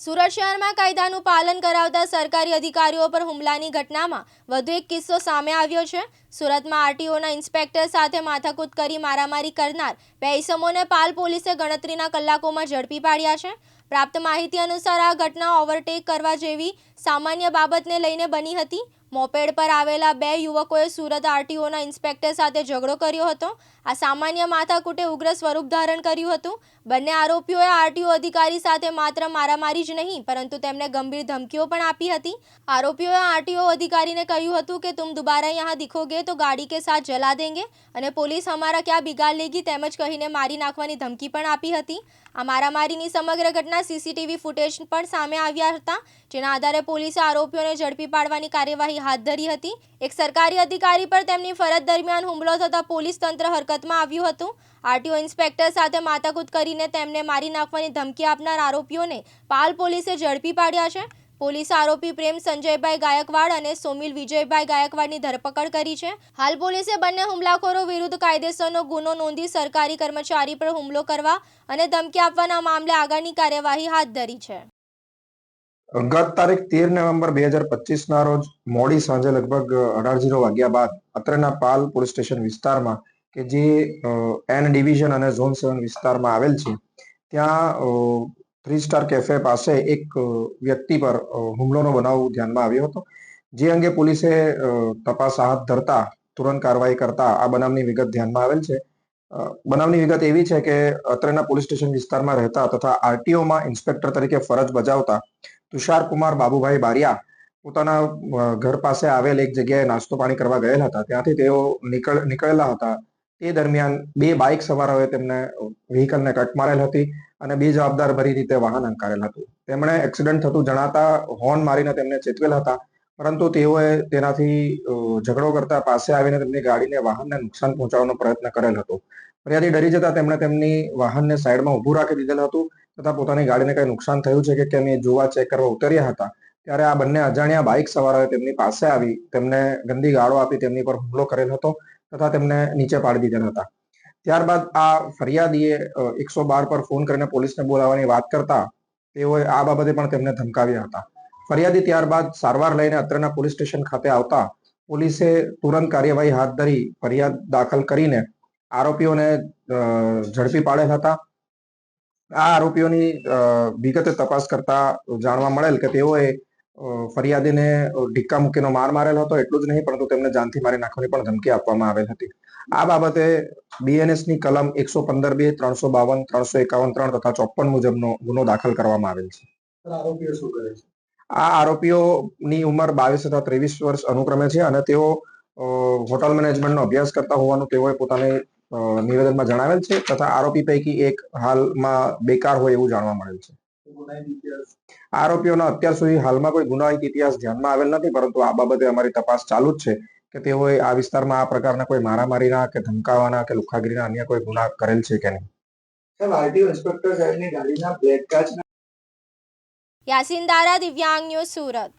સુરત શહેરમાં કાયદાનું પાલન કરાવતા સરકારી અધિકારીઓ પર હુમલાની ઘટનામાં વધુ એક કિસ્સો સામે આવ્યો છે. સુરતમાં આરટીઓના ઇન્સ્પેક્ટર સાથે માથાકૂદ કરી મારામારી કરનાર બે ઇસમોને પાલ પોલીસે ગણતરીના કલાકોમાં ઝડપી પાડ્યા છે. પ્રાપ્ત માહિતી અનુસાર આ ઘટના ઓવરટેક કરવા જેવી સામાન્ય બાબતને લઈને બની હતી. મોપેડ પર આવેલા બે યુવકોએ સુરત આરટીઓના ઇન્સ્પેક્ટર સાથે ઝઘડો કર્યો હતો. આ સામાન્ય માથાકૂટે ઉગ્ર સ્વરૂપ ધારણ કર્યું હતું. બંને આરોપીઓએ આરટીઓ અધિકારી સાથે માત્ર મારામારી જ નહીં, પરંતુ તેમને ગંભીર ધમકીઓ પણ આપી હતી. આરોપીઓએ આરટીઓ અધિકારીને કહ્યું હતું કે, તુમ દુબારા યહાં દિખોગે તો ગાડી કે સાથ જલા દેંગે. અને પોલીસ હમારા ક્યાં બિગાડ લેગી તેમજ કહીને મારી નાખવાની ધમકી પણ આપી હતી. આ મારામારીની સમગ્ર ઘટના સીસીટીવી ફૂટેજ પણ સામે આવ્યા હતા, જેના આધારે પોલીસે આરોપીઓને ઝડપી પાડવાની કાર્યવાહી હાથ ધરી હતી. એક સરકારી અધિકારી પર તેમની ફરજ દરમિયાન હુમલો થતાં પોલીસ તંત્ર હરકતમાં આવ્યું હતું. આરટીઓ ઇન્સ્પેક્ટર સાથે માથાકૂટ કરીને તેમને મારી નાખવાની ધમકી આપનાર આરોપીઓને પાલ પોલીસે ઝડપી પાડ્યા છે. પોલીસે આરોપી પ્રેમ સંજયભાઈ ગાયકવાડ અને સોમિલ વિજયભાઈ ગાયકવાડની ધરપકડ કરી છે. હાલ પોલીસે બંને હુમલાખોરો વિરુદ્ધ કાયદેસરનો ગુનો નોંધી સરકારી કર્મચારી પર હુમલો કરવા અને ધમકી આપવાના મામલે આગળની કાર્યવાહી હાથ ધરી છે. ગત તારીખ તેર નવેમ્બર બે હજાર પચીસના રોજ મોડી સાંજે લગભગ અઢાર જીરો વાગ્યા બાદ અત્રેના પાલ પોલીસ સ્ટેશન વિસ્તારમાં કે જે એન ડિવિઝન અને ઝોન સેવન વિસ્તારમાં આવેલ છે, ત્યાં થ્રી સ્ટાર કેફે પાસે એક વ્યક્તિ પર હુમલોનો બનાવ ધ્યાનમાં આવ્યો હતો. જે અંગે પોલીસે તપાસ હાથ ધરતા, તુરંત કાર્યવાહી કરતા આ બનાવની વિગત ધ્યાનમાં આવેલ છે. બનાવની વિગત એવી છે કે અત્રેના પોલીસ સ્ટેશન વિસ્તારમાં રહેતા તથા આરટીઓમાં ઇન્સ્પેક્ટર તરીકે ફરજ બજાવતા તુષાર કુમાર બાબુભાઈ બારિયા પોતાના ઘર પાસે આવેલ એક જગ્યાએ નાસ્તો પાણી કરવા ગયેલા હતા. ત્યાંથી તેઓ નીકળ, નીકળેલા હતા. તે દરમિયાન બે બાઇક સવારોએ તેમને વ્હીકલને કટ મારેલ હતી અને બે જવાબદાર ભરી રીતે વાહન અંકારેલ હતું. તેમણે એક્સિડન્ટ થતું જણાતા હોર્ન મારીને તેમને ચેતવેલ હતા, પરંતુ તેઓએ તેનાથી ઝઘડો કરતા પાસે આવીને તેમની ગાડીને વાહનને નુકસાન પહોંચાડવાનો પ્રયત્ન કરેલ હતો. ફરિયાદી ડરી જતા તેમણે તેમની વાહનને સાઈડમાં ઊભું રાખી દીધેલ હતું તથા પોતાની ગાડીને કઈ નુકસાન થયું છે કે કેમ એ જોવા ચેક કરવા ઉતર્યા હતા. ત્યારે આ બંને અજાણ્યા બાઇક સવારોએ તેમની પાસે આવી, તેમને ગંદી ગાળો આપી તેમની પર હુમલો કરેલ હતો તથા તેમને નીચે પાડી દીધા હતા ત્યારબાદ આ ફરિયાદીએ એકસો બાર પર ફોન કરીને પોલીસને બોલાવવાની વાત કરતા તેઓએ આ બાબતે પણ તેમને ધમકાવ્યા હતા. ફરિયાદી ત્યારબાદ સારવાર લઈને અત્રેના પોલીસ સ્ટેશન ખાતે આવતા પોલીસે તુરંત કાર્યવાહી હાથ ધરી ફરિયાદ દાખલ કરીને આરોપીઓને ઝડપી પાડેલ હતા. આ આરોપીઓની વિગતે તપાસ કરતા જાણવા મળેલ કે તેઓએ ફરિયાદીને ઢીક્કા મૂકીનો માર મારેલ હતો એટલું જ નહીં પરંતુ તેમને જાનથી મારી નાખવાની પણ ધમકી આપવામાં આવેલ હતી. આ બાબતે બીએનએસની કલમ એકસો પંદર બે ત્રણસો બાવન ત્રણસો એકાવન ત્રણ તથા ચોપન મુજબનો ગુનો દાખલ કરવામાં આવેલ છે. આરોપીઓ શું કરે છે? આ આરોપીઓની ઉંમર બાવીસ તથા ત્રેવીસ વર્ષ અનુક્રમે છે અને તેઓ હોટલ મેનેજમેન્ટનો અભ્યાસ કરતા હોવાનું તેઓએ પોતાની નિવેદનમાં જણાવેલ છે તથા આરોપી પૈકી એક હાલમાં બેકાર હોય એવું જાણવા મળેલ છે. આરોપીઓનો અત્યાર સુધી હાલમાં કોઈ ગુનાહિત ઇતિહાસ ધ્યાનમાં આવેલ નથી પરંતુ આ બાબતે અમારી તપાસ ચાલુ જ છે કે તેઓએ આ વિસ્તારમાં આ પ્રકારના કોઈ મારામારીના કે ધમકાવાના કે લુખાગીરીના અન્ય કોઈ ગુના કરેલ છે કે નહીં? સાહેબ આરટીઓ ઇન્સ્પેક્ટર સાહેબની ગાડીના બ્લેક કાચ યાસીન દારા દિવ્યાંગ ન્યૂઝ સુરત.